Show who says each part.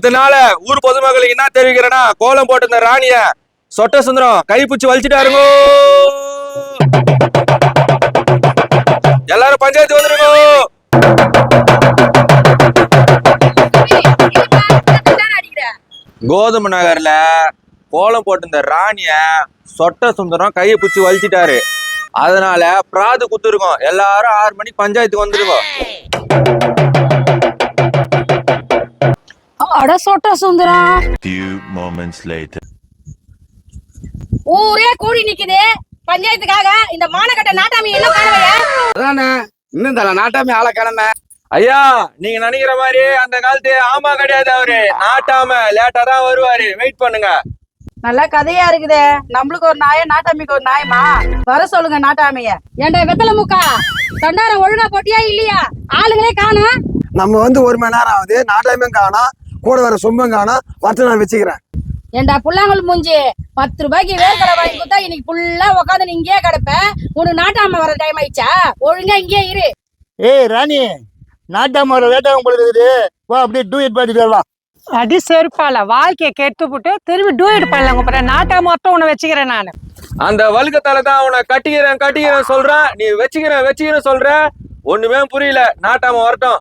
Speaker 1: இதனால ஊர் பொதுமக்களுக்கு என்ன தெரிவிக்கிறேன்னா கோலம் போட்டு இந்த ராணிய சொட்ட சுந்தரம் கைப்பிடிச்சு வலிச்சுட்டாருங்க. எல்லாரும் பஞ்சாயத்து வந்துருங்க. கோதுமை நகர்ல கோலம் போட்டு இந்த ராணிய சொட்ட சுந்தரம் கையை பிடிச்சி வலிச்சிட்டாரு. அதனால பிராது குத்துருக்கோம். எல்லாரும் ஆறு மணிக்கு பஞ்சாயத்துக்கு வந்துருக்கோம்
Speaker 2: அட சொட்ட சுந்தரம்
Speaker 3: Few moments later.
Speaker 2: ஊரே கூடி நிக்குது. பஞ்சாயத்துக்காக இந்த மானக்கட்ட நாட்டாமி என்ன காணவையா?
Speaker 4: அதானே? இன்னும் தல நாட்டாமே ஆளை கிளம்ப
Speaker 1: ஐயா நீங்க நினைக்கிற மாதிரி அந்த காலத்து ஆமா கிடையாது அவரு. நாட்டாம லேட்டா தான் வருவாரு. வெயிட் பண்ணுங்க.
Speaker 5: நல்ல கதையா இருக்குதே. நம்மளுக்கு ஒரு நாய நாட்டாமிக்கு ஒரு நாயமா? வர சொல்லுங்க நாட்டாமைய.
Speaker 2: ஏண்டா வெத்தலை முக்கா? தண்டாரம் ஒழுங்கா போட்டியா இல்லையா? ஆளுங்களே காணும்.
Speaker 6: நம்ம வந்து ஒரு மணி நேரம் ஆகுது. நாட்டாமையும் காணோம். கூட வர காணோம் வச்சு நான் வச்சுக்கிறேன்.
Speaker 2: ஏண்டா புல்லாங்குழல் மூஞ்சி? பத்து ரூபாய்க்கு வேர்க்கடை வாங்கி கொடுத்தா இன்னைக்கு ஃபுல்லா உட்காந்து நீ இங்கேயே கிடப்ப உனக்கு நாட்டாம வர டைம் ஆயிடுச்சா? ஒழுங்கா இங்கேயே இரு.
Speaker 7: ஏய் ராணி நாட்டாம வர போல இருக்குது. வா அப்படியே டூயட் பாடிட்டு வரலாம்
Speaker 8: அடி செருப்பால வாழ்க்கையை கெட்டு போட்டு திரும்பி டூயிட் பண்ணலாங்க அப்புறம் நாட்டா மொத்தம் உன்னை வச்சுக்கிறேன் நான்.
Speaker 1: அந்த வழுக்கத்தால தான் அவனை கட்டிக்கிறேன் கட்டிக்கிறேன் சொல்றேன் நீ வச்சுக்கிறேன் வச்சுக்கிறேன் சொல்ற. ஒண்ணுமே புரியல. நாட்டாம வரட்டும்.